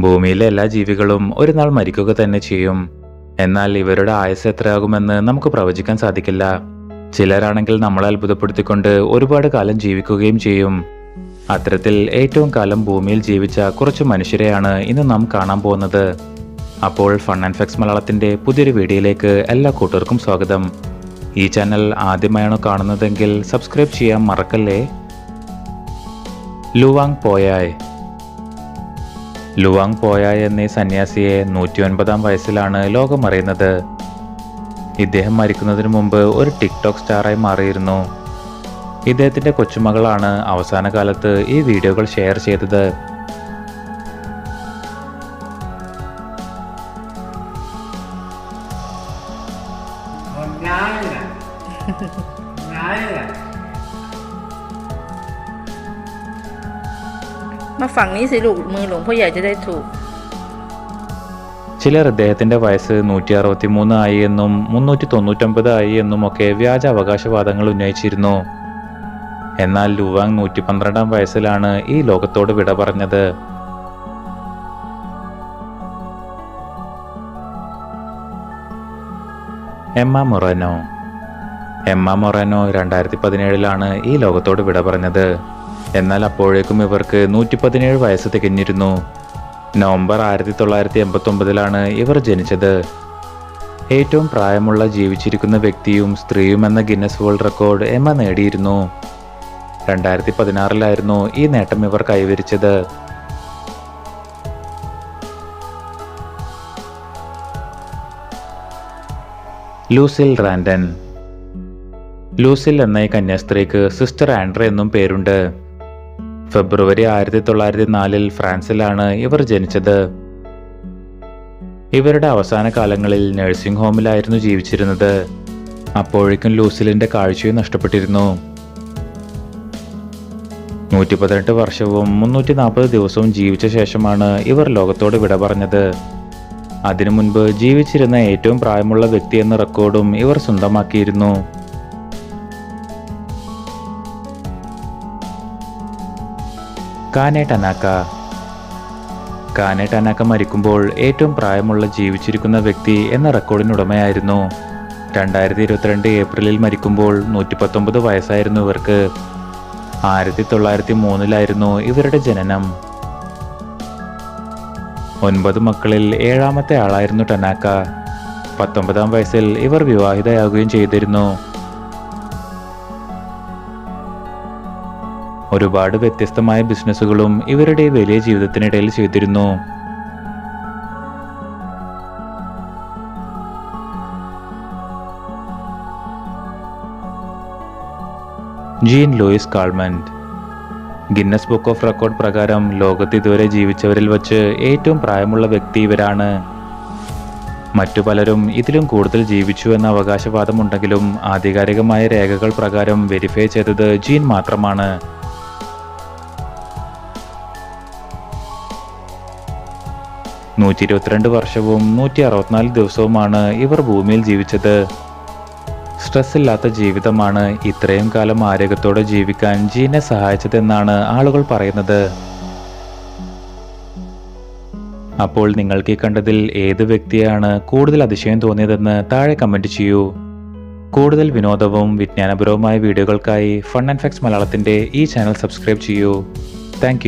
ഭൂമിയിലെ എല്ലാ ജീവികളും ഒരു നാൾ മരിക്കുക തന്നെ ചെയ്യും. എന്നാൽ ഇവരുടെ ആയുസ് എത്രയാകുമെന്ന് നമുക്ക് പ്രവചിക്കാൻ സാധിക്കില്ല. ചിലരാണെങ്കിൽ നമ്മളെ അത്ഭുതപ്പെടുത്തിക്കൊണ്ട് ഒരുപാട് കാലം ജീവിക്കുകയും ചെയ്യും. അത്തരത്തിൽ ഏറ്റവും കാലം ഭൂമിയിൽ ജീവിച്ച കുറച്ച് മനുഷ്യരെയാണ് ഇന്ന് നാം കാണാൻ പോകുന്നത്. അപ്പോൾ ഫൺ ആൻഡ് ഫെക്സ് മലയാളത്തിന്റെ പുതിയൊരു വീഡിയോയിലേക്ക് എല്ലാ കൂട്ടർക്കും സ്വാഗതം. ഈ ചാനൽ ആദ്യമായാണോ കാണുന്നതെങ്കിൽ സബ്സ്ക്രൈബ് ചെയ്യാൻ മറക്കല്ലേ? ലുവാങ് പോയായ്. ലുവാങ് പോയ എന്നീ സന്യാസിയെ നൂറ്റി ഒൻപതാം വയസ്സിലാണ് ലോകം അറിയുന്നത് ഇദ്ദേഹം മരിക്കുന്നതിന് മുമ്പ് ഒരു ടിക്ടോക്ക് സ്റ്റാറായി മാറിയിരുന്നു. ഇദ്ദേഹത്തിന്റെ കൊച്ചുമകളാണ് അവസാന കാലത്ത് ഈ വീഡിയോകൾ ഷെയർ ചെയ്തത്. còn มาฝั่งนี้สิลูกมือหลวงพ่อใหญ่จะได้ถูก ചിലർ ഇദ്ദേഹത്തിന്റെ വയസ്സ് നൂറ്റി അറുപത്തി മൂന്ന് ആയി എന്നും മുന്നൂറ്റി തൊണ്ണൂറ്റൊമ്പത് ആയി എന്നും ഒക്കെ വ്യാജ അവകാശവാദങ്ങൾ ഉന്നയിച്ചിരുന്നു എന്നാൽ ലുവാങ് നൂറ്റി പന്ത്രണ്ടാം വയസ്സിലാണ് ഈ ലോകത്തോട് വിട പറഞ്ഞത് എമ്മ മൊറാനോ എമ്മ മൊറാനോ രണ്ടായിരത്തി പതിനേഴിലാണ് ഈ ലോകത്തോട് വിട പറഞ്ഞത് എന്നാൽ അപ്പോഴേക്കും ഇവർക്ക് നൂറ്റി പതിനേഴ് വയസ്സ് തികഞ്ഞിരുന്നു. നവംബർ ആയിരത്തി തൊള്ളായിരത്തി എൺപത്തി ഒമ്പതിലാണ് ഇവർ ജനിച്ചത്. ഏറ്റവും പ്രായമുള്ള ജീവിച്ചിരിക്കുന്ന വ്യക്തിയും സ്ത്രീയും എന്ന ഗിന്നസ് വേൾഡ് റെക്കോർഡ് എമ്മ നേടിയിരുന്നു. രണ്ടായിരത്തി പതിനാറിലായിരുന്നു ഈ നേട്ടം ഇവർ കൈവരിച്ചത്. ലൂസിൽ റാൻഡൻ. ലൂസിൽ എന്ന ഈ കന്യാസ്ത്രീക്ക് സിസ്റ്റർ ആൻഡ്ര എന്നും പേരുണ്ട്. ഫെബ്രുവരി ആയിരത്തി തൊള്ളായിരത്തി നാലിൽ ഫ്രാൻസിലാണ് ഇവർ ജനിച്ചത്. ഇവരുടെ അവസാന കാലങ്ങളിൽ നഴ്സിംഗ് ഹോമിലായിരുന്നു ജീവിച്ചിരുന്നത്. അപ്പോഴേക്കും ലൂസിലിന്റെ കാഴ്ചയും നഷ്ടപ്പെട്ടിരുന്നു. നൂറ്റി പതിനെട്ട് വർഷവും മുന്നൂറ്റി നാൽപ്പത് ദിവസവും ജീവിച്ച ശേഷമാണ് ഇവർ ലോകത്തോട് വിട പറഞ്ഞത്. അതിനു മുൻപ് ജീവിച്ചിരുന്ന ഏറ്റവും പ്രായമുള്ള വ്യക്തി എന്ന റെക്കോർഡും ഇവർ സ്വന്തമാക്കിയിരുന്നു. കാനെ ടനാക്ക കാനെ ടനാക്ക മരിക്കുമ്പോൾ ഏറ്റവും പ്രായമുള്ള ജീവിച്ചിരിക്കുന്ന വ്യക്തി എന്ന റെക്കോർഡിനുടമയായിരുന്നു. രണ്ടായിരത്തി ഇരുപത്തിരണ്ട് ഏപ്രിലിൽ മരിക്കുമ്പോൾ നൂറ്റി പത്തൊമ്പത് വയസ്സായിരുന്നു ഇവർക്ക്. ആയിരത്തി തൊള്ളായിരത്തി മൂന്നിലായിരുന്നു ഇവരുടെ ജനനം. ഒൻപത് മക്കളിൽ ഏഴാമത്തെ ആളായിരുന്നു ടനാക്ക. പത്തൊമ്പതാം വയസ്സിൽ ഇവർ വിവാഹിതയാകുകയും ചെയ്തിരുന്നു. ഒരുപാട് വ്യത്യസ്തമായ ബിസിനസ്സുകളും ഇവരുടെ വലിയ ജീവിതത്തിനിടയിൽ ചെയ്തിരുന്നു. Jeanne Louise Calment Guinness book of record പ്രകാരം ലോകത്ത് ഇതുവരെ ജീവിച്ചവരിൽ വച്ച് ഏറ്റവും പ്രായമുള്ള വ്യക്തി ഇവരാണ്. മറ്റു പലരും ഇതിലും കൂടുതൽ ജീവിച്ചു എന്ന അവകാശവാദമുണ്ടെങ്കിലും ആധികാരികമായ രേഖകൾ പ്രകാരം വെരിഫൈ ചെയ്തത് ജീൻ മാത്രമാണ്. നൂറ്റി ഇരുപത്തിരണ്ട് വർഷവും നൂറ്റി അറുപത്തിനാല് ദിവസവുമാണ് ഇവർ ഭൂമിയിൽ ജീവിച്ചത്. സ്ട്രെസ് ഇല്ലാത്ത ജീവിതമാണ് ഇത്രയും കാലം ആരോഗ്യത്തോടെ ജീവിക്കാൻ ജീനെ സഹായിച്ചതെന്നാണ് ആളുകൾ പറയുന്നത്. അപ്പോൾ നിങ്ങൾക്ക് കണ്ടതിൽ ഏത് വ്യക്തിയാണ് കൂടുതൽ അതിശയം തോന്നിയതെന്ന് താഴെ കമന്റ് ചെയ്യൂ. കൂടുതൽ വിനോദവും വിജ്ഞാനപരവുമായ വീഡിയോകൾക്കായി ഫൺ ആൻഡ് ഫാക്സ് മലയാളത്തിന്റെ ഈ ചാനൽ സബ്സ്ക്രൈബ് ചെയ്യൂ. താങ്ക്